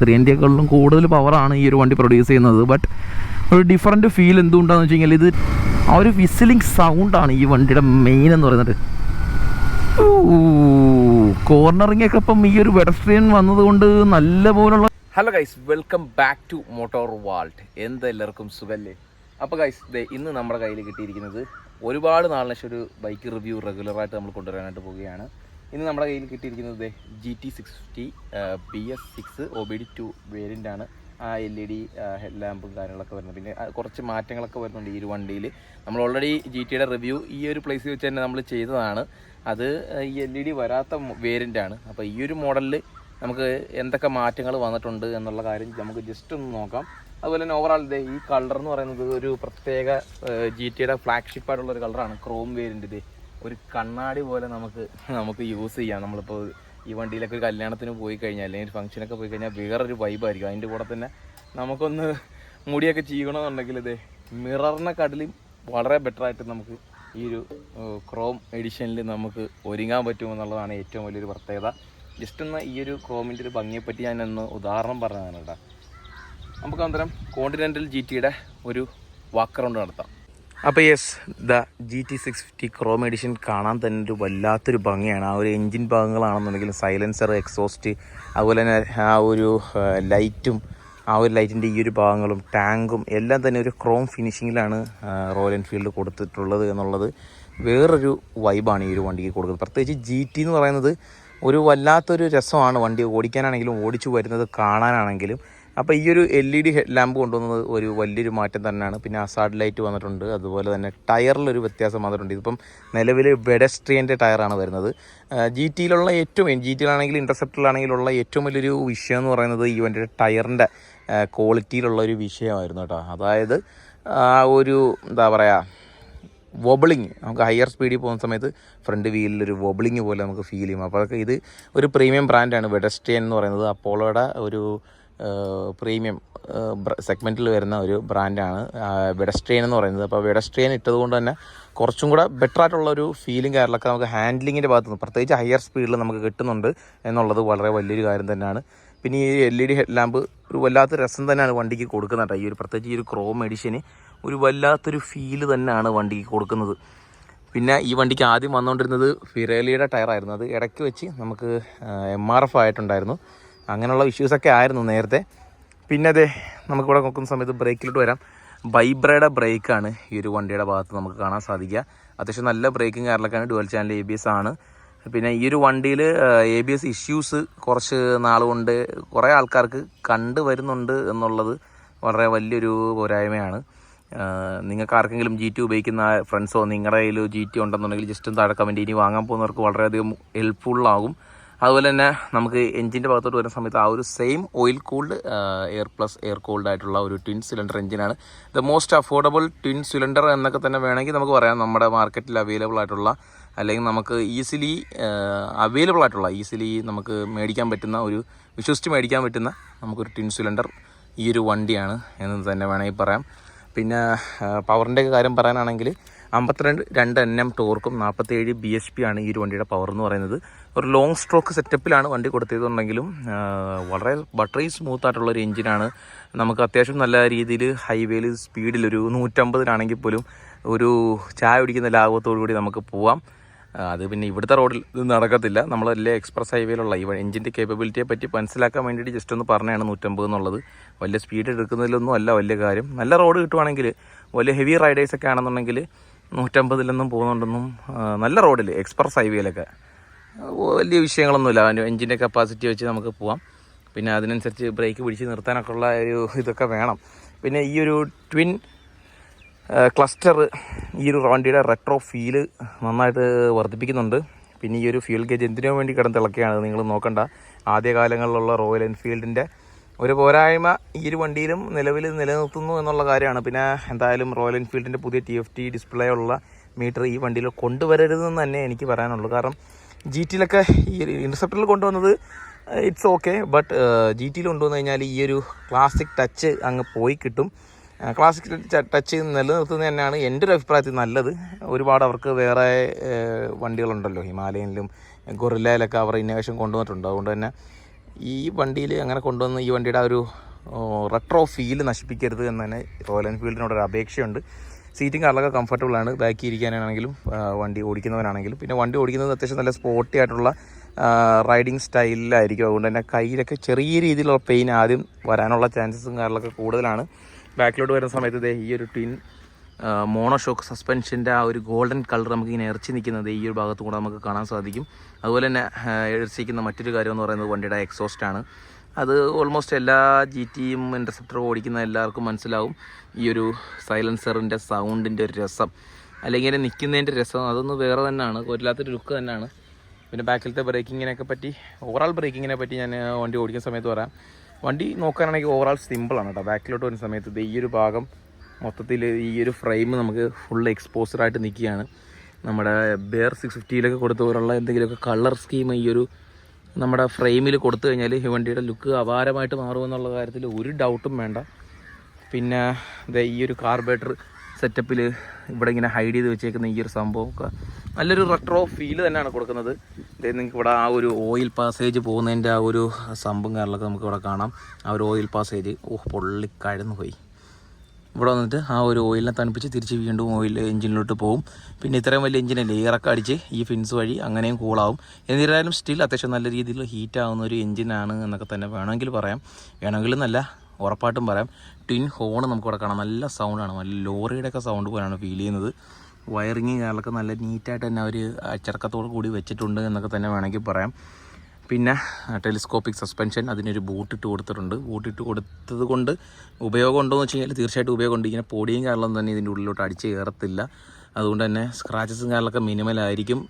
Three എന്റെക്കാളും കൂടുതൽ പവറാണ് ഈ ഒരു വണ്ടി പ്രൊഡ്യൂസ് ചെയ്യുന്നത്. ബട്ട് ഒരു ഡിഫറെന്റ് ഫീൽ എന്തുകൊണ്ടാണെന്ന് വെച്ച് കഴിഞ്ഞാൽ ഇത് ആ ഒരു വിസിലിംഗ് സൗണ്ടാണ് ഈ വണ്ടിയുടെ മെയിൻ എന്ന് പറയുന്നത്. കോർണറിംഗ് ഒക്കെ ഇപ്പം ഈ ഒരു വെഡസ്ട്രിയൻ വന്നതുകൊണ്ട് നല്ല പോലുള്ള hello guys welcome back to motor vault എന്തെല്ലാവർക്കും സുഖല്ലേ? അപ്പോൾ ഗൈസ് ദേ ഇന്ന് നമ്മുടെ കയ്യിൽ കിട്ടിയിരിക്കുന്നത് ഒരുപാട് നാളിന് ഒരു ബൈക്ക് റിവ്യൂ റെഗുലറായിട്ട് നമ്മൾ കൊണ്ടുവരാനായിട്ട് പോവുകയാണ്. ഇന്ന് നമ്മുടെ കയ്യിൽ കിട്ടിയിരിക്കുന്നത് G T six fifty B S six O B D two വേരിയന്റാണ് ആ എൽ ഇ ഡി ഹെഡ് ലാമ്പും കാര്യങ്ങളൊക്കെ വരുന്നത്. പിന്നെ കുറച്ച് മാറ്റങ്ങളൊക്കെ വരുന്നുണ്ട് ഈ ഒരു വണ്ടിയിൽ. നമ്മൾ ഓൾറെഡി ജി ടിയുടെ റിവ്യൂ ഈ ഒരു പ്ലേസിൽ വെച്ച് തന്നെ നമ്മൾ ചെയ്തതാണ്. അത് ഈ എൽ ഇ ഡി വരാത്ത വേരിയന്റാണ് അപ്പോൾ ഈ ഒരു മോഡലിൽ നമുക്ക് എന്തൊക്കെ മാറ്റങ്ങൾ വന്നിട്ടുണ്ട് എന്നുള്ള കാര്യം നമുക്ക് ജസ്റ്റ് ഒന്ന് നോക്കാം. അതുപോലെ തന്നെ ഓവറാൾ ഇതേ ഈ കളർ എന്ന് പറയുന്നത് ഒരു പ്രത്യേക ജി ടിയുടെ ഫ്ലാഗ്ഷിപ്പ് ആയിട്ടുള്ള ഒരു കളറാണ് ക്രോം വേരിയന്റ് ഇത് ഒരു കണ്ണാടി പോലെ നമുക്ക് നമുക്ക് യൂസ് ചെയ്യാം. നമ്മളിപ്പോൾ ഈ വണ്ടിയിലൊക്കെ ഒരു കല്യാണത്തിന് പോയി കഴിഞ്ഞാൽ അല്ലെങ്കിൽ ഒരു ഫംഗ്ഷനൊക്കെ പോയി കഴിഞ്ഞാൽ വേറൊരു വൈബായിരിക്കും അതിന്റെ കൂടെ തന്നെ നമുക്കൊന്ന് മുടിയൊക്കെ ചെയ്യണമെന്നുണ്ടെങ്കിൽ ഇതേ മിററിനെ കടലും വളരെ ബെറ്റർ ആയിട്ട് നമുക്ക് ഈ ഒരു ക്രോം എഡിഷനിൽ നമുക്ക് ഒരുങ്ങാൻ പറ്റുമെന്നുള്ളതാണ് ഏറ്റവും വലിയൊരു പ്രത്യേകത. ജസ്റ്റ് ഒന്ന് ഈ ഒരു ക്രോമിന്റെ ഒരു ഭംഗിയെപ്പറ്റി ഞാനൊന്ന് ഉദാഹരണം പറഞ്ഞതാണ് കേട്ടോ. നമുക്ക് അന്തരം കോണ്ടിനെന്റൽ ജി ടിയുടെ ഒരു വാക്ക് റൗണ്ട് നടത്താം. അപ്പോൾ yes the G T six fifty chrome edition കാണാൻ തന്നെ ഒരു വല്ലാത്തൊരു ഭംഗിയാണ്. ആ ഒരു എൻജിൻ ഭാഗങ്ങളാണെന്നുണ്ടെങ്കിലും സൈലൻസർ എക്സോസ്റ്റ് അതുപോലെ തന്നെ ആ ഒരു ലൈറ്റും ആ ഒരു ലൈറ്റിന്റെ ഈ ഒരു ഭാഗങ്ങളും ടാങ്കും എല്ലാം തന്നെ ഒരു ക്രോം ഫിനിഷിങ്ങിലാണ് റോയൽ എൻഫീൽഡ് കൊടുത്തിട്ടുള്ളത് എന്നുള്ളത് വേറൊരു വൈബാണ് ഈ ഒരു വണ്ടിക്ക് കൊടുക്കുന്നത്. പ്രത്യേകിച്ച് ജി ടി എന്ന് പറയുന്നത് ഒരു വല്ലാത്തൊരു രസമാണ് വണ്ടി ഓടിക്കാനാണെങ്കിലും ഓടിച്ചു വരുന്നത് കാണാനാണെങ്കിലും. അപ്പോൾ ഈ ഒരു L E D head lamp കൊണ്ടുവന്നത് ഒരു വലിയൊരു മാറ്റം തന്നെയാണ്. പിന്നെ അസാഡ് ലൈറ്റ് വന്നിട്ടുണ്ട്. അതുപോലെ തന്നെ ടയറിലൊരു വ്യത്യാസം വന്നിട്ടുണ്ട്. ഇതിപ്പം നിലവിൽ ബെഡസ്ട്രിയന്റെ ടയറാണ് വരുന്നത്. ജി ടിയിലുള്ള ഏറ്റവും ജി ടിയിലാണെങ്കിലും ഇന്റർസെപ്റ്റിലാണെങ്കിലുള്ള ഏറ്റവും വലിയൊരു വിഷയം എന്ന് പറയുന്നത് ഈ വണ്ടിയുടെ ടയറിന്റെ ക്വാളിറ്റിയിലുള്ള ഒരു വിഷയമായിരുന്നു കേട്ടോ. അതായത് ഒരു എന്താ പറയുക വോബിളിങ് നമുക്ക് ഹയർ സ്പീഡിൽ പോകുന്ന സമയത്ത് ഫ്രണ്ട് വീലിൽ ഒരു വോബിളിങ് പോലെ നമുക്ക് ഫീൽ ചെയ്യും. അപ്പോൾ അതൊക്കെ ഇത് ഒരു പ്രീമിയം ബ്രാൻഡാണ് വെഡസ്റ്റേൻ എന്ന് പറയുന്നത്. അപ്പോളോയുടെ ഒരു പ്രീമിയം സെഗ്മെന്റിൽ വരുന്ന ഒരു ബ്രാൻഡാണ് വെഡസ്ട്രെയിൻ എന്ന് പറയുന്നത്. അപ്പോൾ വെഡസ്ട്രെയിൻ ഇട്ടതുകൊണ്ട് തന്നെ കുറച്ചും കൂടെ ബെറ്റർ ആയിട്ടുള്ള ഒരു ഫീലിംഗ് കാര്യങ്ങളൊക്കെ നമുക്ക് ഹാൻഡ്ലിങ്ങിന്റെ ഭാഗത്ത് നിന്ന് പ്രത്യേകിച്ച് ഹയർ സ്പീഡിൽ നമുക്ക് കിട്ടുന്നുണ്ട് എന്നുള്ളത് വളരെ വലിയൊരു കാര്യം തന്നെയാണ്. പിന്നെ ഈ L E D head lamp ഒരു വല്ലാത്ത രസം തന്നെയാണ് വണ്ടിക്ക് കൊടുക്കുന്നത് ഈ ഒരു പ്രത്യേകിച്ച് ഈ ഒരു ക്രോം എഡിഷന് ഒരു വല്ലാത്തൊരു ഫീൽ തന്നെയാണ് വണ്ടിക്ക് കൊടുക്കുന്നത്. പിന്നെ ഈ വണ്ടിക്ക് ആദ്യം വന്നുകൊണ്ടിരുന്നത് ഫിറേലിയുടെ ടയറായിരുന്നു അത് ഇടയ്ക്ക് വെച്ച് നമുക്ക് എം ആർ എഫ് ആയിട്ടുണ്ടായിരുന്നു. അങ്ങനെയുള്ള ഇഷ്യൂസൊക്കെ ആയിരുന്നു നേരത്തെ. പിന്നെ അതെ നമുക്കിവിടെ നോക്കുന്ന സമയത്ത് ബ്രേക്കിലോട്ട് വരാം. ബൈബ്രയുടെ ബ്രേക്കാണ് ഈ ഒരു വണ്ടിയുടെ ഭാഗത്ത് നമുക്ക് കാണാൻ സാധിക്കുക. അത്യാവശ്യം നല്ല ബ്രേക്കും കാരണക്കാണ് dual channel A B S ആണ്. പിന്നെ ഈ ഒരു വണ്ടിയിൽ എ ബി എസ് ഇഷ്യൂസ് കുറച്ച് നാളുകൊണ്ട് കൊണ്ട് കുറേ ആൾക്കാർക്ക് കണ്ടുവരുന്നുണ്ട് എന്നുള്ളത് വളരെ വലിയൊരു പോരായ്മയാണ്. നിങ്ങൾക്ക് ആർക്കെങ്കിലും ജി ടി ഉപയോഗിക്കുന്ന ഫ്രണ്ട്സോ നിങ്ങളുടെ കയ്യിൽ ജി ടി ഉണ്ടെന്നുണ്ടെങ്കിൽ ജസ്റ്റ് താഴെ കമന്റ് ഇനി വാങ്ങാൻ പോകുന്നവർക്ക് വളരെയധികം ഹെൽപ്ഫുള്ളാകും അതുപോലെ തന്നെ നമുക്ക് എഞ്ചിന്റെ ഭാഗത്തോട്ട് വരുന്ന സമയത്ത് ആ ഒരു same oil cooled air plus air cooled ആയിട്ടുള്ള ഒരു ട്വിൻ സിലിണ്ടർ എഞ്ചിനാണ് the most affordable twin cylinder എന്നൊക്കെ തന്നെ വേണമെങ്കിൽ നമുക്ക് പറയാം. നമ്മുടെ മാർക്കറ്റിൽ അവൈലബിൾ ആയിട്ടുള്ള അല്ലെങ്കിൽ നമുക്ക് ഈസിലി അവൈലബിൾ ആയിട്ടുള്ള ഈസിലി നമുക്ക് മേടിക്കാൻ പറ്റുന്ന ഒരു വിശ്വസിച്ച് മേടിക്കാൻ പറ്റുന്ന നമുക്കൊരു ട്വിൻ സിലിണ്ടർ ഈ ഒരു വണ്ടിയാണ് എന്ന് തന്നെ വേണമെങ്കിൽ പറയാം. പിന്നെ പവറിന്റെ കാര്യം പറയാനാണെങ്കിൽ അമ്പത്തിരണ്ട് രണ്ട് എൻ എം ടോർക്കും നാൽപ്പത്തേഴ് ബി എച്ച് പി ആണ് ഈ ഒരു വണ്ടിയുടെ പവർ എന്ന് പറയുന്നത്. ഒരു ലോങ് സ്ട്രോക്ക് സെറ്റപ്പിലാണ് വണ്ടി കൊടുത്തതെന്നുണ്ടെങ്കിലും വളരെ ബട്ടറി സ്മൂത്ത് ആയിട്ടുള്ള ഒരു എഞ്ചിനാണ് നമുക്ക് അത്യാവശ്യം നല്ല രീതിയിൽ ഹൈവേയിൽ സ്പീഡിൽ ഒരു നൂറ്റമ്പതിനാണെങ്കിൽ പോലും ഒരു ചായ കുടിക്കുന്ന ലാഭത്തോടു കൂടി നമുക്ക് പോവാം. അത് പിന്നെ ഇവിടുത്തെ റോഡിൽ ഇത് നടക്കത്തില്ല. നമ്മളല്ലേ എക്സ്പ്രസ് ഹൈവേയിലുള്ള ഈ എഞ്ചിന്റെ കേപ്പബിലിറ്റിയെ പറ്റി മനസ്സിലാക്കാൻ വേണ്ടിയിട്ട് ജസ്റ്റ് ഒന്ന് പറഞ്ഞതാണ് നൂറ്റമ്പത് എന്നുള്ളത്. വലിയ സ്പീഡ് എടുക്കുന്നതിലൊന്നും അല്ല വലിയ കാര്യം. നല്ല റോഡ് കിട്ടുവാണെങ്കിൽ വലിയ ഹെവി റൈഡേഴ്സൊക്കെ ആണെന്നുണ്ടെങ്കിൽ നൂറ്റമ്പതിലൊന്നും പോകുന്നുണ്ടെന്നും നല്ല റോഡിൽ എക്സ്പ്രസ് ഹൈവേയിലൊക്കെ വലിയ വിഷയങ്ങളൊന്നുമില്ല. അതിന്റെ എഞ്ചിന്റെ കപ്പാസിറ്റി വെച്ച് നമുക്ക് പോവാം. പിന്നെ അതിനനുസരിച്ച് ബ്രേക്ക് പിടിച്ച് നിർത്താനൊക്കെ ഉള്ള ഒരു ഇതൊക്കെ വേണം. പിന്നെ ഈ ഒരു ട്വിൻ ക്ലസ്റ്റർ ഈ ഒരു വണ്ടിയുടെ റെട്രോ ഫീൽ നന്നായിട്ട് വർദ്ധിപ്പിക്കുന്നുണ്ട്. പിന്നെ ഈ ഒരു ഫ്യൂൽ ഗേജ് എന്തിനോ വേണ്ടി കിടന്ന് തിളക്കുകയാണ് നിങ്ങൾ നോക്കണ്ട. ആദ്യകാലങ്ങളിലുള്ള റോയൽ എൻഫീൽഡിന്റെ ഒരു പോരായ്മ ഈ ഒരു വണ്ടിയിലും നിലവിൽ നിലനിർത്തുന്നു എന്നുള്ള കാര്യമാണ്. പിന്നെ എന്തായാലും റോയൽ എൻഫീൽഡിന്റെ പുതിയ ടി എഫ് ടി ഡിസ്പ്ലേ ഉള്ള മീറ്റർ ഈ വണ്ടിയിൽ കൊണ്ടുവരരുതെന്ന് തന്നെ എനിക്ക് പറയാനുള്ളൂ. കാരണം ജി ടിയിലൊക്കെ ഈ ഇൻസെപ്റ്ററിൽ കൊണ്ടുവന്നത് ഇറ്റ്സ് ഓക്കെ ബട്ട് ജി ടിയിൽ കൊണ്ടുവന്നു കഴിഞ്ഞാൽ ഈ ഒരു ക്ലാസിക് ടച്ച് അങ്ങ് പോയി കിട്ടും. ക്ലാസിക് ടച്ച് നിലനിർത്തുന്നത് തന്നെയാണ് എന്റെ ഒരു അഭിപ്രായത്തിൽ നല്ലത്. ഒരുപാട് അവർക്ക് വേറെ വണ്ടികളുണ്ടല്ലോ. ഹിമാലയനിലും ഗൊറില്ലയിലൊക്കെ അവർ ഇന്നോവേഷൻ കൊണ്ടുവന്നിട്ടുണ്ട്. അതുകൊണ്ട് തന്നെ ഈ വണ്ടിയിൽ അങ്ങനെ കൊണ്ടുവന്ന് ഈ വണ്ടിയുടെ ആ ഒരു റെട്രോ ഫീൽ നശിപ്പിക്കരുത് എന്ന് തന്നെ റോയൽ എൻഫീൽഡിനോട് ഒരു അപേക്ഷയുണ്ട്. സീറ്റിംഗ് കളറൊക്കെ കംഫർട്ടബിൾ ആണ്. ബാക്കി ഇരിക്കാനാണെങ്കിലും വണ്ടി ഓടിക്കുന്നവനാണെങ്കിലും. പിന്നെ വണ്ടി ഓടിക്കുന്നത് അത്യാവശ്യം നല്ല സ്പോർട്ടി ആയിട്ടുള്ള റൈഡിങ് സ്റ്റൈലിലായിരിക്കും അതുകൊണ്ട് തന്നെ കയ്യിലൊക്കെ ചെറിയ രീതിയിലുള്ള പെയിൻ ആദ്യം വരാനുള്ള ചാൻസസും കാര്യങ്ങളൊക്കെ കൂടുതലാണ്. ബാക്കിലോട്ട് വരുന്ന സമയത്ത് ഈ ഒരു ട്വിൻ മോണോഷോക്ക് സസ്പെൻഷന്റെ ആ ഒരു ഗോൾഡൻ കളർ നമുക്ക് ഇങ്ങനെ ഇറച്ചി നിൽക്കുന്നത് ഈ ഒരു ഭാഗത്തും കൂടെ നമുക്ക് കാണാൻ സാധിക്കും. അതുപോലെ തന്നെ ഇറച്ചിക്കുന്ന മറ്റൊരു കാര്യം എന്ന് പറയുന്നത് വണ്ടിയുടെ എക്സോസ്റ്റ് ആണ്. അത് ഓൾമോസ്റ്റ് എല്ലാ ജി ടിയും ഇന്റർസെപ്റ്ററും ഓടിക്കുന്ന എല്ലാവർക്കും മനസ്സിലാവും. ഈ ഒരു സൈലൻസറിന്റെ സൗണ്ടിന്റെ ഒരു രസം. അല്ലെങ്കിൽ നിൽക്കുന്നതിന്റെ രസം അതൊന്ന് വേറെ തന്നെയാണ്. കൊല്ലാത്തൊരു ലുക്ക് തന്നെയാണ്. പിന്നെ ബാക്കിലത്തെ ബ്രേക്കിങ്ങിനെയൊക്കെ പറ്റി ഓവറാൾ ബ്രേക്കിങ്ങിനെ പറ്റി ഞാൻ വണ്ടി ഓടിക്കുന്ന സമയത്ത് പറയാം. വണ്ടി നോക്കാനാണെങ്കിൽ ഓവറാൾ സിമ്പിളാണ് കേട്ടോ. ബാക്കിലോട്ട് വരുന്ന സമയത്ത് ഈ ഒരു ഭാഗം മൊത്തത്തിൽ ഈ ഒരു ഫ്രെയിം നമുക്ക് ഫുൾ എക്സ്പോസ്ഡ് ആയിട്ട് നിൽക്കുകയാണ്. നമ്മുടെ ബെയർ സിക്സ് ഫിഫ്റ്റിയിലൊക്കെ കൊടുത്ത പോലുള്ള എന്തെങ്കിലുമൊക്കെ കളർ സ്കീം ഈ ഒരു നമ്മുടെ ഫ്രെയിമിൽ കൊടുത്തു കഴിഞ്ഞാൽ ഈ വണ്ടിയുടെ ലുക്ക് അപാരമായിട്ട് മാറുമെന്നുള്ള കാര്യത്തിൽ ഒരു ഡൗട്ടും വേണ്ട. പിന്നെ ഈ ഒരു കാർബേറ്റർ സെറ്റപ്പിൽ ഇവിടെ ഇങ്ങനെ ഹൈഡ് ചെയ്ത് വെച്ചേക്കുന്ന ഈ ഒരു സംഭവം ഒക്കെ നല്ലൊരു റെട്രോ ഫീൽ തന്നെയാണ് കൊടുക്കുന്നത്. നിങ്ങൾക്ക് ഇവിടെ ആ ഒരു ഓയിൽ പാസേജ് പോകുന്നതിന്റെ ആ ഒരു സംഭവം കാര്യങ്ങളൊക്കെ നമുക്ക് ഇവിടെ കാണാം. ആ ഒരു ഓയിൽ പാസേജ് ഓഹ് പൊള്ളിക്കഴന്ന് പോയി. ഇവിടെ വന്നിട്ട് ആ ഒരു ഓയിലിനെ തണുപ്പിച്ച് തിരിച്ച് വീണ്ടും ഓയിൽ എഞ്ചിനിലോട്ട് പോകും പിന്നെ ഇത്രയും വലിയ എഞ്ചിനല്ലേ ഇറക്കം അടിച്ച് ഈ ഫിൻസ് വഴി അങ്ങനെയും കൂളാവും എന്നിരുന്നാലും സ്റ്റിൽ അത്യാവശ്യം നല്ല രീതിയിൽ ഹീറ്റ് ആവുന്ന ഒരു എഞ്ചിനാണ് എന്നൊക്കെ തന്നെ വേണമെങ്കിൽ പറയാം. വേണമെങ്കിൽ എന്നല്ല ഉറപ്പായിട്ടും പറയാം. ട്വിൻ ഹോൺ നമുക്ക് ഇവിടെ കാണാം. നല്ല സൗണ്ടാണ് നല്ല ലോറിയുടെ ഒക്കെ സൗണ്ട് പോലെയാണ് ഫീൽ ചെയ്യുന്നത്. വയറിങ് കാര്യങ്ങളൊക്കെ നല്ല നീറ്റായിട്ട് തന്നെ അവർ അച്ചടക്കത്തോട് കൂടി വെച്ചിട്ടുണ്ട് എന്നൊക്കെ തന്നെ വേണമെങ്കിൽ പറയാം. പിന്നെ ടെലിസ്കോപ്പിക് സസ്പെൻഷൻ അതിനൊരു ബൂട്ടിട്ട് കൊടുത്തിട്ടുണ്ട്. ബൂട്ടിട്ട് കൊടുത്തത് കൊണ്ട് ഉപയോഗം ഉണ്ടോ എന്ന് വെച്ച് കഴിഞ്ഞാൽ തീർച്ചയായിട്ടും ഉപയോഗമുണ്ട് ഇങ്ങനെ പൊടിയും കാരണം തന്നെ ഇതിന്റെ ഉള്ളിലോട്ട് അടിച്ച് കയറത്തില്ല. അതുകൊണ്ട് തന്നെ സ്ക്രാച്ചസും കാരണമൊക്കെ മിനിമലായിരിക്കും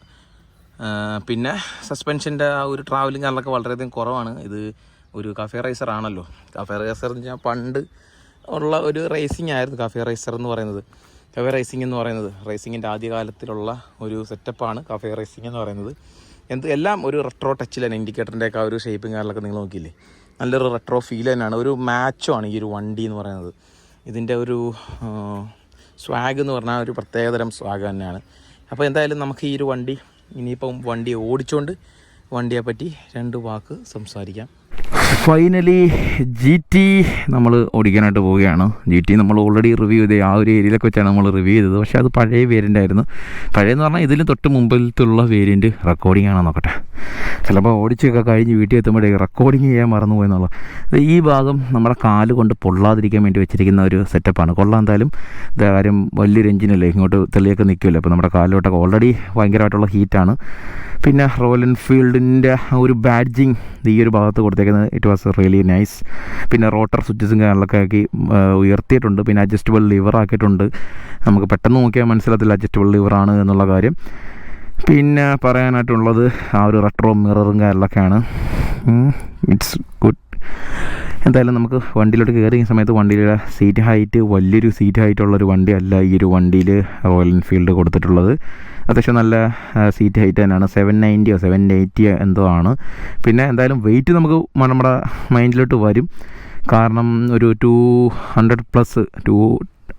പിന്നെ സസ്പെൻഷന്റെ ആ ഒരു ട്രാവലിംഗ് കാരണമൊക്കെ വളരെയധികം കുറവാണ്. ഇത് ഒരു കഫേ റൈസർ ആണല്ലോ. കഫേ റൈസർ എന്ന് വെച്ചാൽ പണ്ട് ഉള്ള ഒരു റേസിംഗ് ആയിരുന്നു കഫേ റൈസർ എന്ന് പറയുന്നത്. കഫേ റേസിംഗ് എന്ന് പറയുന്നത്. റേസിങ്ങിന്റെ ആദ്യകാലത്തിലുള്ള ഒരു സെറ്റപ്പാണ് കഫേ റേസിംഗ് എന്ന് പറയുന്നത്. എന്ത് എല്ലാം ഒരു റെട്രോ ടച്ചിൽ തന്നെ ഇൻഡിക്കേറ്ററിന്റെ ഒക്കെ ആ ഒരു ഷേപ്പും കാര്യങ്ങളൊക്കെ നിങ്ങൾ നോക്കിയില്ലേ? നല്ലൊരു റെട്രോ ഫീൽ തന്നെയാണ്. ഒരു മാച്ചുമാണ് ഈ ഒരു വണ്ടി എന്ന് പറയുന്നത്. ഇതിന്റെ ഒരു സ്വാഗ് എന്ന് പറഞ്ഞാൽ ഒരു പ്രത്യേകതരം സ്വാഗ് തന്നെയാണ്. അപ്പോൾ എന്തായാലും നമുക്ക് ഈ ഒരു വണ്ടി ഇനിയിപ്പം വണ്ടി ഓടിച്ചുകൊണ്ട് വണ്ടിയെ പറ്റി രണ്ട് വാക്ക് സംസാരിക്കാം. ഫൈനലി ജി ടി നമ്മൾ ഓടിക്കാനായിട്ട് പോവുകയാണ്. ജി ടി നമ്മൾ ഓൾറെഡി റിവ്യൂ ചെയ്ത് ആ ഒരു ഏരിയയിലൊക്കെ വെച്ചാണ് നമ്മൾ റിവ്യൂ ചെയ്തത്. പക്ഷേ അത് പഴയ വേരിയന്റ് ആയിരുന്നു. പഴയെന്ന് പറഞ്ഞാൽ ഇതിന് തൊട്ട് മുമ്പിലത്തുള്ള വേരിയന്റ് റെക്കോർഡിംഗ് ആണെന്ന് നോക്കട്ടെ. ചിലപ്പോൾ ഓടിച്ചൊക്കെ കഴിഞ്ഞ് വീട്ടിൽ എത്തുമ്പോഴേക്ക് റെക്കോർഡിങ് ചെയ്യാൻ മറന്നു പോയെന്നുള്ളത് ഈ ഭാഗം നമ്മുടെ കാൽ കൊണ്ട് പൊള്ളാതിരിക്കാൻ വേണ്ടി വെച്ചിരിക്കുന്ന ഒരു സെറ്റപ്പാണ് കൊള്ളാം എന്തായാലും. കാര്യം വലിയൊരു എഞ്ചിനല്ലേ ഇങ്ങോട്ട് തെളിയൊക്കെ നിൽക്കുമല്ലോ. അപ്പോൾ നമ്മുടെ കാലിലോട്ടൊക്കെ ഓൾറെഡി ഭയങ്കരമായിട്ടുള്ള ഹീറ്റാണ് പിന്നെ റോയൽ എൻഫീൽഡിന്റെ ഒരു ബാഡ്ജിങ് ഈ ഒരു ഭാഗത്ത് കൊടുത്തേക്കുന്നത്. ഇറ്റ് വാസ് റിയലി നൈസ് പിന്നെ റോട്ടർ സ്വിച്ചസും കാര്യങ്ങളൊക്കെ ആക്കി ഉയർത്തിയിട്ടുണ്ട്. പിന്നെ അഡ്ജസ്റ്റബിൾ ലിവർ ആക്കിയിട്ടുണ്ട്. നമുക്ക് പെട്ടെന്ന് നോക്കിയാൽ മനസ്സിലാത്തില്ല അഡ്ജസ്റ്റബിൾ ലിവറാണ് എന്നുള്ള കാര്യം. പിന്നെ പറയാനായിട്ടുള്ളത് ആ ഒരു റെട്രോ മിററും കാര്യങ്ങളൊക്കെയാണ്. ഇറ്റ്സ് ഗുഡ് എന്തായാലും നമുക്ക് വണ്ടിയിലോട്ട് കയറിയ സമയത്ത് വണ്ടിയിലെ സീറ്റ് ഹൈറ്റ് വലിയൊരു സീറ്റ് ഹൈറ്റ് ഹൈറ്റുള്ളൊരു വണ്ടിയല്ല ഈ ഒരു വണ്ടിയിൽ റോയൽ എൻഫീൽഡ് കൊടുത്തിട്ടുള്ളത്. അത്യാവശ്യം നല്ല സീറ്റ് ഹൈറ്റ് തന്നെയാണ്. സെവൻ നയന്റിയോ സെവൻ എയ്റ്റിയോ എന്തോ ആണ്. പിന്നെ എന്തായാലും വെയിറ്റ് നമുക്ക് നമ്മുടെ മൈൻഡിലോട്ട് വരും. കാരണം ഒരു two hundred plus two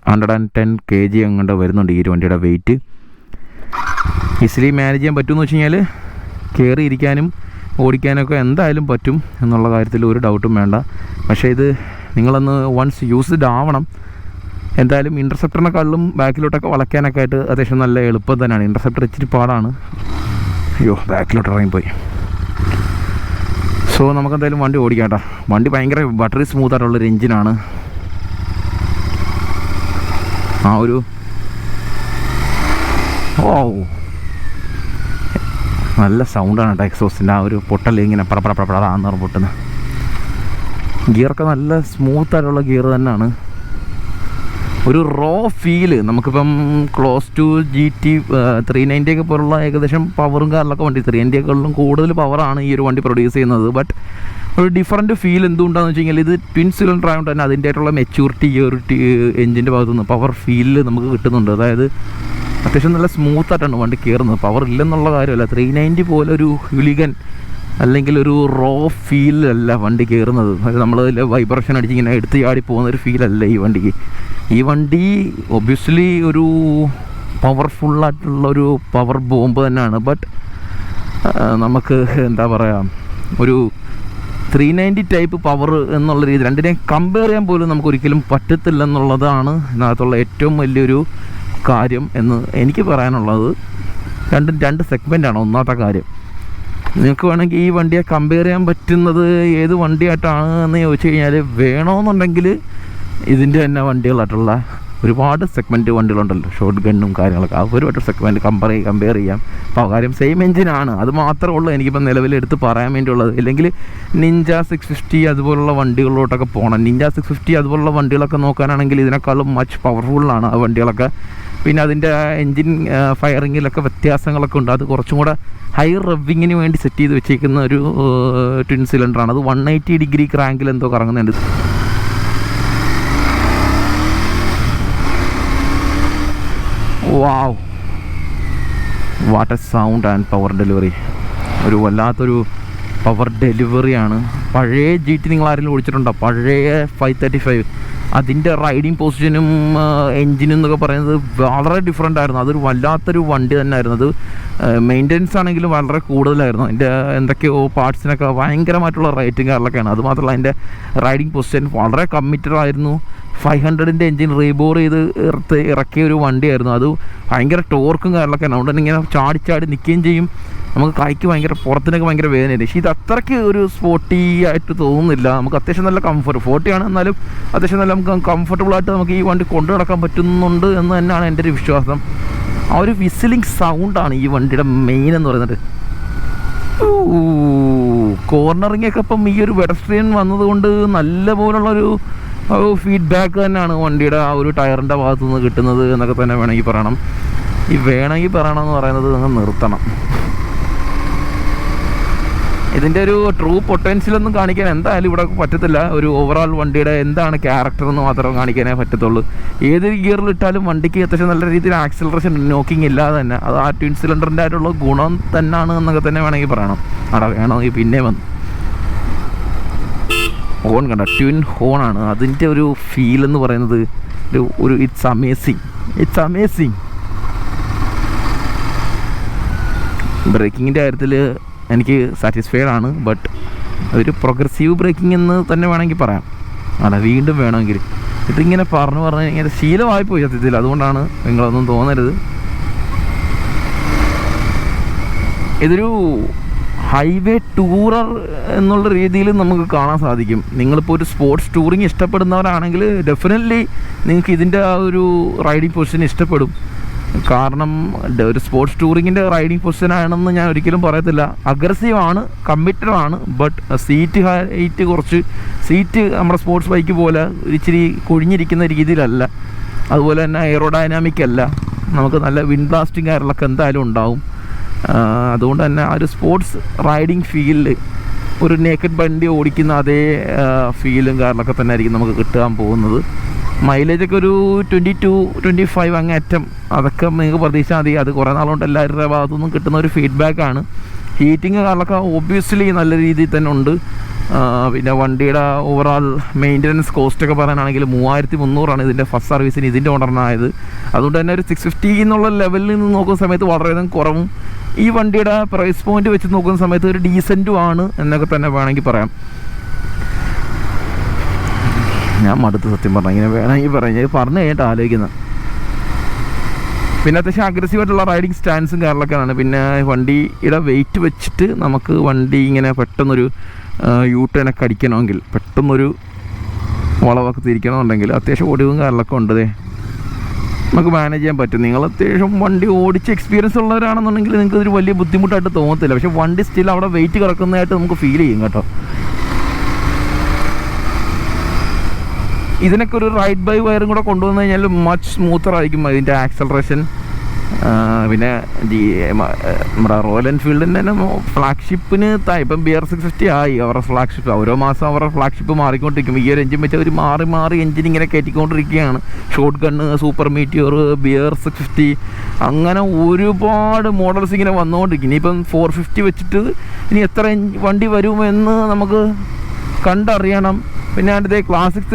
hundred and ten K G അങ്ങോട്ട് വരുന്നുണ്ട് ഈ വണ്ടിയുടെ വെയിറ്റ് ഈസിലി മാനേജ് ചെയ്യാൻ പറ്റുമെന്ന് വെച്ച് കഴിഞ്ഞാൽ കയറിയിരിക്കാനും ഓടിക്കാനൊക്കെ എന്തായാലും പറ്റും എന്നുള്ള കാര്യത്തിൽ ഒരു ഡൗട്ടും വേണ്ട. പക്ഷേ ഇത് നിങ്ങളൊന്ന് വൺസ് യൂസ്ഡ് ആവണം. എന്തായാലും ഇന്റർസെപ്റ്ററിനെക്കാളും ബാക്കിലോട്ടൊക്കെ വളയ്ക്കാനൊക്കെ ആയിട്ട് അത്യാവശ്യം നല്ല എളുപ്പം തന്നെയാണ്. ഇന്റർസെപ്റ്റർ ഇച്ചിരി പാടാണ്. അയ്യോ ബാക്കിലോട്ട് ഇറങ്ങിപ്പോയി. സോ നമുക്ക് എന്തായാലും വണ്ടി ഓടിക്കാം വണ്ടി ഭയങ്കര ബട്ടറി സ്മൂത്ത് ആയിട്ടുള്ളൊരു എഞ്ചിനാണ് ആ ഒരു ഓ നല്ല സൗണ്ടാണ് കേട്ടോ എക്സോസിന്റെ ആ ഒരു പൊട്ടൽ ഇങ്ങനെ പടാന്ന് പറഞ്ഞ് പൊട്ടുന്നത് ഗിയറൊക്കെ നല്ല സ്മൂത്ത് ആയിട്ടുള്ള ഗിയർ തന്നെയാണ്. ഒരു റോ ഫീൽ നമുക്കിപ്പം close to G T three ninety ഒക്കെ പോലുള്ള ഏകദേശം പവറും കാറിലൊക്കെ വണ്ടി ത്രീ നയന്റിയെക്കാളും കൂടുതൽ പവറാണ് ഈ ഒരു വണ്ടി പ്രൊഡ്യൂസ് ചെയ്യുന്നത്. ബട്ട് ഒരു ഡിഫറന്റ് ഫീൽ എന്തുകൊണ്ടാണെന്ന് വെച്ച് കഴിഞ്ഞാൽ ഇത് ട്വിൻ സിലിണ്ടർ ആയതുകൊണ്ട് തന്നെ അതിന്റെതായിട്ടുള്ള മെച്യൂരിറ്റി ഈ ഒരു എഞ്ചിന്റെ ഭാഗത്തുനിന്ന് പവർ ഫീലിൽ നമുക്ക് കിട്ടുന്നുണ്ട്. അതായത് അത്യാവശ്യം നല്ല സ്മൂത്ത് ആയിട്ടാണ് വണ്ടി കയറുന്നത്. പവർ ഇല്ലെന്നുള്ള കാര്യമല്ല. ത്രീ നയന്റി പോലെ ഒരു ഹുലിഗൻ അല്ലെങ്കിൽ ഒരു റോ ഫീലല്ല വണ്ടി കയറുന്നത്. നമ്മൾ വൈബ്രേഷൻ അടിച്ച് ഇങ്ങനെ എടുത്ത് ചാടി പോകുന്ന ഒരു ഫീലല്ല ഈ വണ്ടിക്ക്. ഈ വണ്ടി ഒബ്വിയസ്ലി ഒരു പവർഫുള്ളായിട്ടുള്ളൊരു പവർ ബോംബ് തന്നെയാണ്. ബട്ട് നമുക്ക് എന്താ പറയുക ഒരു ത്രീ നയന്റി ടൈപ്പ് പവർ എന്നുള്ള രീതി രണ്ടിനെയും കമ്പയർ ചെയ്യാൻ പോലും നമുക്ക് ഒരിക്കലും പറ്റത്തില്ല എന്നുള്ളതാണ് ഇതിനകത്തുള്ള ഏറ്റവും വലിയൊരു കാര്യം എന്ന് എനിക്ക് പറയാനുള്ളത്. രണ്ടും രണ്ട് സെഗ്മെന്റാണ് ഒന്നാമത്തെ കാര്യം നിങ്ങൾക്ക് വേണമെങ്കിൽ ഈ വണ്ടിയെ കമ്പയർ ചെയ്യാൻ പറ്റുന്നത് ഏത് വണ്ടിയായിട്ടാണ് എന്ന് ചോദിച്ചു കഴിഞ്ഞാൽ വേണമെന്നുണ്ടെങ്കിൽ ഇതിന്റെ തന്നെ വണ്ടികളായിട്ടുള്ള ഒരുപാട് സെഗ്മെന്റ് വണ്ടികളുണ്ടല്ലോ. ഷോർട്ട് ഗണ്ണും കാര്യങ്ങളൊക്കെ. ആ ഒരുപാട് സെഗ്മെന്റ് കമ്പയർ കമ്പയർ ചെയ്യാം. അപ്പോൾ കാര്യം സെയിം എഞ്ചിനാണ് അത് മാത്രമേ ഉള്ളൂ എനിക്കിപ്പോൾ നിലവിൽ എടുത്ത് പറയാൻ വേണ്ടിയുള്ളത്. ഇല്ലെങ്കിൽ നിഞ്ച സിക്സ് ഫിഫ്റ്റി അതുപോലുള്ള വണ്ടികളിലോട്ടൊക്കെ പോകണം നിഞ്ച സിക്സ് ഫിഫ്റ്റി അതുപോലുള്ള വണ്ടികളൊക്കെ നോക്കാനാണെങ്കിൽ ഇതിനേക്കാളും മച്ച് പവർഫുള്ളാണ് ആ വണ്ടികളൊക്കെ. പിന്നെ അതിന്റെ എൻജിൻ ഫയറിങ്ങിലൊക്കെ വ്യത്യാസങ്ങളൊക്കെ ഉണ്ട്. അത് കുറച്ചും കൂടെ ഹൈ റബ്ബിങ്ങിന് വേണ്ടി സെറ്റ് ചെയ്ത് വെച്ചേക്കുന്ന ഒരു ട്വിൻ സിലിണ്ടറാണ് അത് വൺ എയ്റ്റി ഡിഗ്രി ക്രാങ്കിൽ എന്തോ കറങ്ങുന്നുണ്ട്. Wow what a sound and power delivery ഒരു വല്ലാത്തൊരു പവർ ഡെലിവറിയാണ് പഴയ ജി ടി നിങ്ങൾ ആരെങ്കിലും ഓടിച്ചിട്ടുണ്ടോ? പഴയ ഫൈവ് തേർട്ടി ഫൈവ് അതിന്റെ റൈഡിങ് പൊസിഷനും എൻജിനും എന്നൊക്കെ പറയുന്നത് വളരെ ഡിഫറെന്റ് ആയിരുന്നു. അതൊരു വല്ലാത്തൊരു വണ്ടി തന്നെ ആയിരുന്നു അത് മെയിന്റനൻസ് ആണെങ്കിലും വളരെ കൂടുതലായിരുന്നു. അതിന്റെ എന്തൊക്കെയോ പാർട്സിനൊക്കെ ഭയങ്കരമായിട്ടുള്ള റേറ്റും കാര്യങ്ങളൊക്കെയാണ്. അതുമാത്രമല്ല അതിന്റെ റൈഡിങ് പൊസിഷൻ വളരെ കമ്മിറ്റഡ് ആയിരുന്നു. ഫൈവ് ഹൺഡ്രഡിന്റെ എൻജിൻ റീബോർ ചെയ്ത് ഇറക്കിയ ഒരു വണ്ടിയായിരുന്നു. അത് ഭയങ്കര ടോർക്കും കാര്യങ്ങളൊക്കെ അതുകൊണ്ട് തന്നെ ഇങ്ങനെ ചാടി ചാടി നിൽക്കുകയും ചെയ്യും. നമുക്ക് കൈക്ക് ഭയങ്കര പുറത്തിനൊക്കെ ഭയങ്കര വേദനയായിരുന്നു. പക്ഷേ ഇത് അത്രയ്ക്ക് ഒരു സ്പോർട്ടി ആയിട്ട് തോന്നുന്നില്ല. നമുക്ക് അത്യാവശ്യം നല്ല കംഫർട്ട് ഫോർട്ടിയാണ് എന്നാലും അത്യാവശ്യം നല്ല നമുക്ക് കംഫർട്ടബിൾ ആയിട്ട് നമുക്ക് ഈ വണ്ടി കൊണ്ടു നടക്കാൻ പറ്റുന്നുണ്ട് എന്ന് തന്നെയാണ് എന്റെ ഒരു വിശ്വാസം. ആ ഒരു വിസിലിംഗ് സൗണ്ടാണ് ഈ വണ്ടിയുടെ മെയിൻ എന്ന് പറയുന്നത്. കോർണറിങ് ഒക്കെ ഇപ്പം ഈ ഒരു വെഡസ്ട്രിയൻ വന്നതുകൊണ്ട് നല്ല പോലുള്ളൊരു ഫീഡ്ബാക്ക് തന്നെയാണ് വണ്ടിയുടെ ആ ഒരു ടയറിന്റെ ഭാഗത്തു നിന്ന് കിട്ടുന്നത് എന്നൊക്കെ തന്നെ വേണമെങ്കിൽ പറയണം. ഈ വേണമെങ്കിൽ പറയണം എന്ന് പറയുന്നത് നിങ്ങൾ നിർത്തണം. ഇതിന്റെ ഒരു ട്രൂ പൊട്ടൻഷ്യൽ ഒന്നും കാണിക്കാൻ എന്തായാലും ഇവിടെ പറ്റത്തില്ല. ഒരു ഓവറോൾ വണ്ടിയുടെ എന്താണ് ക്യാരക്ടർ എന്ന് മാത്രം കാണിക്കാനേ പറ്റത്തുള്ളൂ. ഏത് ഗിയറിൽ ഇട്ടാലും വണ്ടിക്ക് അത്യാവശ്യം നല്ല രീതിയിൽ ആക്സിലറേഷൻ നോക്കിങ് ഇല്ലാതെ തന്നെ. അത് ആ ട്വിൻ സിലിണ്ടറിന്റെ ആയിട്ടുള്ള ഗുണം തന്നെയാണ് എന്നൊക്കെ തന്നെ വേണമെങ്കിൽ പറയണം. അവിടെ വേണമെങ്കിൽ പിന്നെ വന്നു ഹോൺ കണ്ട ട്വിൻ ഹോണാണ് അതിന്റെ ഒരു ഫീൽ എന്ന് പറയുന്നത് ഒരു ഒരു ഇറ്റ്സ് അമേസിങ് ഇറ്റ്സ് അമേസിങ് ബ്രേക്കിങ്ങിന്റെ കാര്യത്തിൽ എനിക്ക് സാറ്റിസ്ഫൈഡ് ആണ് ബട്ട് ഒരു പ്രോഗ്രസീവ് ബ്രേക്കിംഗ് എന്ന് തന്നെ വേണമെങ്കിൽ പറയാം. അല്ല വീണ്ടും വേണമെങ്കിൽ. ഇതിങ്ങനെ പറഞ്ഞു പറഞ്ഞ് ഇങ്ങനെ ശീലമായി പോയി സത്യത്തിൽ. അതുകൊണ്ടാണ് നിങ്ങളൊന്നും തോന്നരുത്. ഇതൊരു ഹൈവേ ടൂറർ എന്നുള്ള രീതിയിൽ നമുക്ക് കാണാൻ സാധിക്കും. നിങ്ങളിപ്പോൾ ഒരു സ്പോർട്സ് ടൂറിങ് ഇഷ്ടപ്പെടുന്നവരാണെങ്കിൽ ഡെഫിനറ്റ്ലി നിങ്ങൾക്ക് ഇതിന്റെ ആ ഒരു റൈഡിങ് പൊസിഷൻ ഇഷ്ടപ്പെടും. കാരണം ഒരു സ്പോർട്സ് ടൂറിങ്ങിന്റെ റൈഡിങ് പൊസിഷൻ ആണെന്ന് ഞാൻ ഒരിക്കലും പറയത്തില്ല. അഗ്രസീവ് ആണ് കമ്മിറ്റഡ് ആണ് ബട്ട് സീറ്റ് ഹൈറ്റ് കുറച്ച് സീറ്റ് നമ്മുടെ സ്പോർട്സ് ബൈക്ക് പോലെ ഇച്ചിരി കുഴിഞ്ഞിരിക്കുന്ന രീതിയിലല്ല. അതുപോലെ തന്നെ എയറോഡൈനാമിക് അല്ല. നമുക്ക് നല്ല വിൻഡ് ബ്ലാസ്റ്റിംഗ് കാര്യങ്ങളൊക്കെ എന്തായാലും ഉണ്ടാവും. അതുകൊണ്ട് തന്നെ ആ ഒരു സ്പോർട്സ് റൈഡിങ് ഫീൽഡ് ഒരു നേക്കഡ് വണ്ടി ഓടിക്കുന്ന അതേ ഫീലും കാരണമൊക്കെ തന്നെ ആയിരിക്കും നമുക്ക് കിട്ടാൻ പോകുന്നത്. മൈലേജൊക്കെ ഒരു ട്വന്റി ടു ട്വന്റി ഫൈവ് അങ്ങേറ്റം അതൊക്കെ നിങ്ങൾക്ക് പ്രതീക്ഷിച്ചാൽ മതി. അത് കുറേ നാളുകൊണ്ട് എല്ലാവരുടെ ഭാഗത്തു നിന്നും കിട്ടുന്ന ഒരു ഫീഡ്ബാക്കാണ് ഹീറ്റിംഗ് കാര്യങ്ങളൊക്കെ ഒബ്വിയസ്ലി നല്ല രീതിയിൽ തന്നെ ഉണ്ട്. പിന്നെ വണ്ടിയുടെ ഓവറോൾ മെയിന്റനൻസ് കോസ്റ്റ് ഒക്കെ പറയാനാണെങ്കിൽ മൂവായിരത്തി മുന്നൂറാണ് ഇതിന്റെ ഫസ്റ്റ് സർവീസിന് ഇതിന്റെ ഓണറിനായത് അതുകൊണ്ട് തന്നെ ഒരു സിക്സ് ഫിഫ്റ്റി എന്നുള്ള ലെവലിൽ നിന്ന് നോക്കുന്ന സമയത്ത് വളരെയധികം കുറവും. ഈ വണ്ടിയുടെ പ്രൈസ് പോയിന്റ് വെച്ച് നോക്കുന്ന സമയത്ത് ഒരു ഡീസന്റും ആണ് എന്നൊക്കെ തന്നെ വേണമെങ്കിൽ പറയാം. ഞാൻ മടുത്ത് സത്യം പറഞ്ഞു ഇങ്ങനെ വേണമെങ്കിൽ പറയാം. ഞാൻ പറഞ്ഞു കഴിഞ്ഞിട്ട് ആലോചിക്കുന്നത് പിന്നെ അത്യാവശ്യം അഗ്രസീവ് ആയിട്ടുള്ള റൈഡിങ് സ്റ്റാൻസും കാര്യങ്ങളൊക്കെയാണ്. പിന്നെ വണ്ടിയുടെ വെയിറ്റ് വെച്ചിട്ട് നമുക്ക് വണ്ടി ഇങ്ങനെ പെട്ടെന്നൊരു യൂ ടേൺ ഒക്കെ അടിക്കണമെങ്കിൽ പെട്ടെന്നൊരു വളവൊക്കെ തിരിക്കണമെന്നുണ്ടെങ്കിൽ അത്യാവശ്യം ഒടിവും കാര്യങ്ങളൊക്കെ ഉണ്ട് നമുക്ക് മാനേജ് ചെയ്യാൻ പറ്റും. നിങ്ങൾ അത്യാവശ്യം വണ്ടി ഓടിച്ച് എക്സ്പീരിയൻസ് ഉള്ളവരാണെന്നുണ്ടെങ്കിൽ നിങ്ങൾക്ക് ഇതൊരു വലിയ ബുദ്ധിമുട്ടായിട്ട് തോന്നത്തില്ല. പക്ഷേ വണ്ടി സ്റ്റിൽ അവിടെ വെയിറ്റ് കിടക്കുന്നതായിട്ട് നമുക്ക് ഫീൽ ചെയ്യും കേട്ടോ. ഇതിനൊക്കെ ഒരു റൈറ്റ് ബൈ വയറും കൂടെ കൊണ്ടുവന്നു കഴിഞ്ഞാൽ മച്ച് സ്മൂത്തർ ആയിരിക്കും അതിന്റെ ആക്സലറേഷൻ പിന്നെ മ- നമ്മുടെ റോയൽ എൻഫീൽഡിന്റെ തന്നെ ഫ്ലാഗ്ഷിപ്പിന് ഇപ്പം ബി ആർ സിക്സ് ഫിഫ്റ്റി ആയി. അവരുടെ ഫ്ലാഗ്ഷിപ്പ് ഓരോ മാസം അവരുടെ ഫ്ലാഗ്ഷിപ്പ് മാറിക്കൊണ്ടിരിക്കും. ഈ ഒരു എഞ്ചിൻ വെച്ച് അവർ മാറി മാറി എഞ്ചിൻ ഇങ്ങനെ കയറ്റിക്കൊണ്ടിരിക്കുകയാണ്. Shotgun Super Meteor B R six fifty അങ്ങനെ ഒരുപാട് മോഡൽസ് ഇങ്ങനെ വന്നുകൊണ്ടിരിക്കും ഇനിയിപ്പം ഫോർ ഫിഫ്റ്റി വെച്ചിട്ട് ഇനി എത്ര വണ്ടി വരുമെന്ന് നമുക്ക് കണ്ടറിയണം. പിന്നെ അതിന്റെ ക്ലാസിക്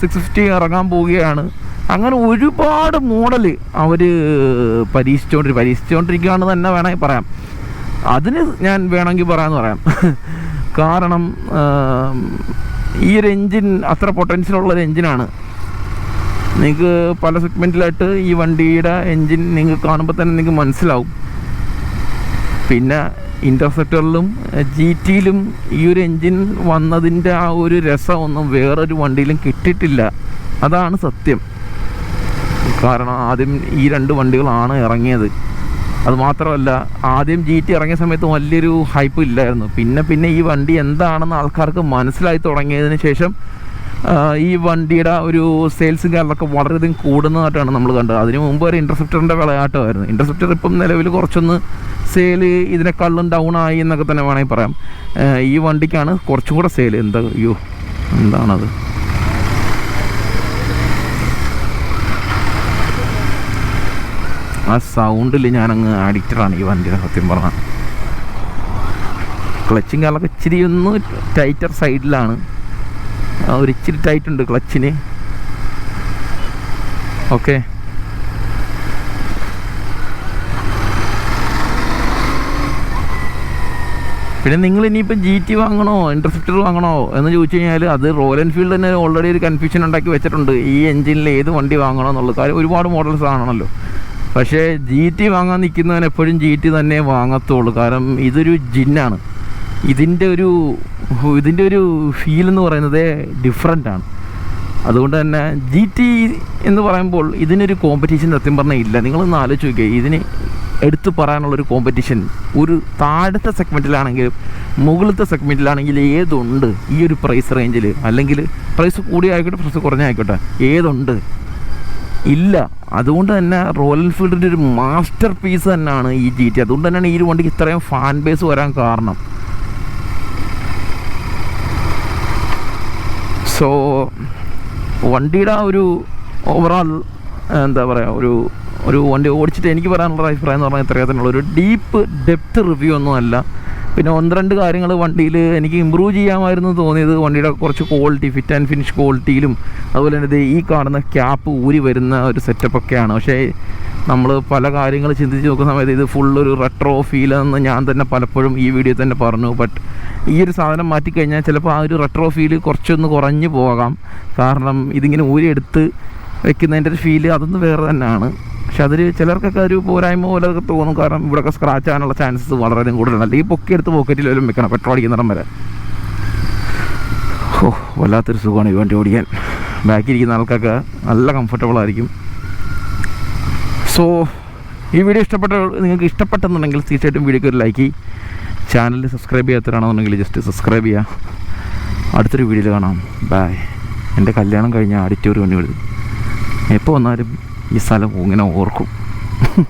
സിക്സ് ഫിഫ്റ്റി ഇറങ്ങാൻ പോവുകയാണ്. അങ്ങനെ ഒരുപാട് മോഡൽ അവർ പരീക്ഷിച്ചുകൊണ്ടിരിക്കും പരീക്ഷിച്ചുകൊണ്ടിരിക്കുകയാണെന്ന് തന്നെ വേണമെങ്കിൽ പറയാം. അതിന് ഞാൻ വേണമെങ്കിൽ പറയാമെന്ന് പറയാം. കാരണം ഈ ഒരു എൻജിൻ അത്ര പൊട്ടൻഷ്യൽ ഉള്ള ഒരു എൻജിനാണ് നിങ്ങൾക്ക് പല സെഗ്മെന്റിലായിട്ട് ഈ വണ്ടിയുടെ എൻജിൻ നിങ്ങൾക്ക് കാണുമ്പോൾ തന്നെ നിങ്ങൾക്ക് മനസ്സിലാവും. പിന്നെ ഇന്റർസെപ്റ്ററിലും ജി ടിയിലും ഈ ഒരു എൻജിൻ വന്നതിന്റെ ആ ഒരു രസമൊന്നും വേറൊരു വണ്ടിയിലും കിട്ടിയിട്ടില്ല. അതാണ് സത്യം. കാരണം ആദ്യം ഈ രണ്ട് വണ്ടികളാണ് ഇറങ്ങിയത്. അതുമാത്രമല്ല ആദ്യം ജി ടി ഇറങ്ങിയ സമയത്ത് വലിയൊരു ഹൈപ്പ് ഇല്ലായിരുന്നു. പിന്നെ പിന്നെ ഈ വണ്ടി എന്താണെന്ന് ആൾക്കാർക്ക് മനസ്സിലായി തുടങ്ങിയതിന് ശേഷം ഈ വണ്ടിയുടെ ഒരു സെയിൽസ് കാര്യങ്ങളൊക്കെ വളരെയധികം കൂടുന്നതായിട്ടാണ് നമ്മൾ കണ്ടത്. അതിന് മുമ്പ് ഒരു ഇന്റർസെപ്റ്ററിന്റെ വിളയാട്ടമായിരുന്നു. ഇന്റർസെപ്റ്റർ ഇപ്പം നിലവിൽ കുറച്ചൊന്ന് സെയിൽ ഇതിനേക്കാളും ഡൗൺ ആയി എന്നൊക്കെ തന്നെ വേണമെങ്കിൽ പറയാം. ഈ വണ്ടിക്കാണ് കുറച്ചും കൂടെ സെയിൽ എന്താ അയ്യോ എന്താണത്? ആ സൗണ്ടിൽ ഞാനങ്ങ് അഡിക്റ്റഡാണ് ഈ വണ്ടിയുടെ സത്യം പറഞ്ഞാൽ ക്ലച്ചും കാലൊക്കെ ഇച്ചിരി ഒന്ന് ടൈറ്റർ സൈഡിലാണ് ആ, ഒരു ഇച്ചിരി ടൈറ്റ് ഉണ്ട് ക്ലച്ചിന് ഓക്കെ പിന്നെ നിങ്ങൾ ഇനിയിപ്പോൾ ജി ടി വാങ്ങണോ ഇന്റർസെപ്റ്റർ വാങ്ങണോ എന്ന് ചോദിച്ചു കഴിഞ്ഞാൽ അത് റോയൽ എൻഫീൽഡ് തന്നെ ഓൾറെഡി ഒരു കൺഫ്യൂഷൻ ഉണ്ടാക്കി വെച്ചിട്ടുണ്ട്. ഈ എഞ്ചിനിൽ ഏത് വണ്ടി വാങ്ങണോ എന്നുള്ളത് കാര്യം ഒരുപാട് മോഡൽസ് ആണല്ലോ പക്ഷേ ജി ടി വാങ്ങാൻ നിൽക്കുന്നവൻ എപ്പോഴും ജി ടി തന്നെ വാങ്ങത്തുള്ളൂ. കാരണം ഇതൊരു ജിന്നാണ് ഇതിന്റെ ഒരു ഇതിന്റെ ഒരു ഫീൽ എന്ന് പറയുന്നത് ഡിഫറെന്റ് ആണ്. അതുകൊണ്ട് തന്നെ ജി ടി എന്ന് പറയുമ്പോൾ ഇതിനൊരു കോമ്പറ്റീഷൻ സത്യം പറഞ്ഞാൽ ഇല്ല. നിങ്ങളൊന്ന് ആലോചിച്ച് നോക്കുക ഇതിന് എടുത്തു പറയാനുള്ളൊരു കോമ്പറ്റീഷൻ ഒരു താഴത്തെ സെഗ്മെന്റിലാണെങ്കിലും മുകളിലത്തെ സെഗ്മെന്റിലാണെങ്കിൽ ഏതുണ്ട് ഈ ഒരു പ്രൈസ് റേഞ്ചിൽ അല്ലെങ്കിൽ പ്രൈസ് കൂടി ആയിക്കോട്ടെ പ്രൈസ് കുറഞ്ഞായിക്കോട്ടെ ഏതുണ്ട്? ഇല്ല. അതുകൊണ്ട് തന്നെ റോയൽ എൻഫീൽഡിന്റെ ഒരു മാസ്റ്റർ പീസ് തന്നെയാണ് ഈ ജി ടി അതുകൊണ്ട് തന്നെയാണ് ഈ ഒരു വണ്ടിക്ക് ഇത്രയും ഫാൻ ബേസ് വരാൻ കാരണം. സോ വണ്ടിയുടെ ആ ഒരു ഓവറോൾ എന്താ പറയുക ഒരു ഒരു വണ്ടി ഓടിച്ചിട്ട് എനിക്ക് പറയാനുള്ള അഭിപ്രായം എന്ന് പറഞ്ഞാൽ ഇത്രയും തന്നെയുള്ള. ഒരു ഡീപ്പ് ഡെപ്ത് റിവ്യൂ ഒന്നും അല്ല. പിന്നെ ഒന്ന് രണ്ട് കാര്യങ്ങൾ വണ്ടിയിൽ എനിക്ക് ഇമ്പ്രൂവ് ചെയ്യാമായിരുന്നു തോന്നിയത് വണ്ടിയുടെ കുറച്ച് ക്വാളിറ്റി ഫിറ്റ് ആൻഡ് ഫിനിഷ് ക്വാളിറ്റിയിലും അതുപോലെ തന്നെ ഈ കാണുന്ന ക്യാപ്പ് ഊരി വരുന്ന ഒരു സെറ്റപ്പൊക്കെയാണ് പക്ഷേ നമ്മൾ പല കാര്യങ്ങൾ ചിന്തിച്ച് നോക്കുന്ന സമയത്ത് ഇത് ഫുൾ ഒരു റെട്രോ ഫീലാണെന്ന് ഞാൻ തന്നെ പലപ്പോഴും ഈ വീഡിയോ തന്നെ പറഞ്ഞു. ബട്ട് ഈ ഒരു സാധനം മാറ്റിക്കഴിഞ്ഞാൽ ചിലപ്പോൾ ആ ഒരു റെട്രോ ഫീൽ കുറച്ചൊന്ന് കുറഞ്ഞു പോകാം. കാരണം ഇതിങ്ങനെ ഊരിയെടുത്ത് വെക്കുന്നതിന്റെ ഒരു ഫീൽ അതൊന്ന് വേറെ തന്നെയാണ്. പക്ഷെ അതിൽ ചിലർക്കൊക്കെ ഒരു പോരായ്മ പോലെ ഒക്കെ തോന്നും. കാരണം ഇവിടെയൊക്കെ സ്ക്രാച്ച് ആകാനുള്ള ചാൻസസ് വളരെ കൂടുതലാണ് അല്ലെങ്കിൽ പൊക്കി എടുത്ത് പോക്കറ്റിൽ വല്ലതും വെക്കണം. പെട്രോൾ അടിക്കുന്നിടം വരെ. ഓ വല്ലാത്തൊരു സുഖമാണ് ഈ വണ്ടി ഓടിക്കാൻ. ബാക്കിലിരിക്കുന്ന ആൾക്കൊക്കെ നല്ല കംഫർട്ടബിൾ ആയിരിക്കും. സോ ഈ വീഡിയോ ഇഷ്ടപ്പെട്ട നിങ്ങൾക്ക് ഇഷ്ടപ്പെട്ടെന്നുണ്ടെങ്കിൽ തീർച്ചയായിട്ടും വീഡിയോക്ക് ഒരു ലൈക്ക് ചാനൽ സബ്സ്ക്രൈബ് ചെയ്യാത്തവരാണെന്നുണ്ടെങ്കിൽ ജസ്റ്റ് സബ്സ്ക്രൈബ് ചെയ്യുക അടുത്തൊരു വീഡിയോയിൽ കാണാം. ബായ് എന്റെ കല്യാണം കഴിഞ്ഞ ആഡിറ്റോറിയം എപ്പോൾ വന്നാലും ഈ സ്ഥലം ഇങ്ങനെ ഓർക്കും.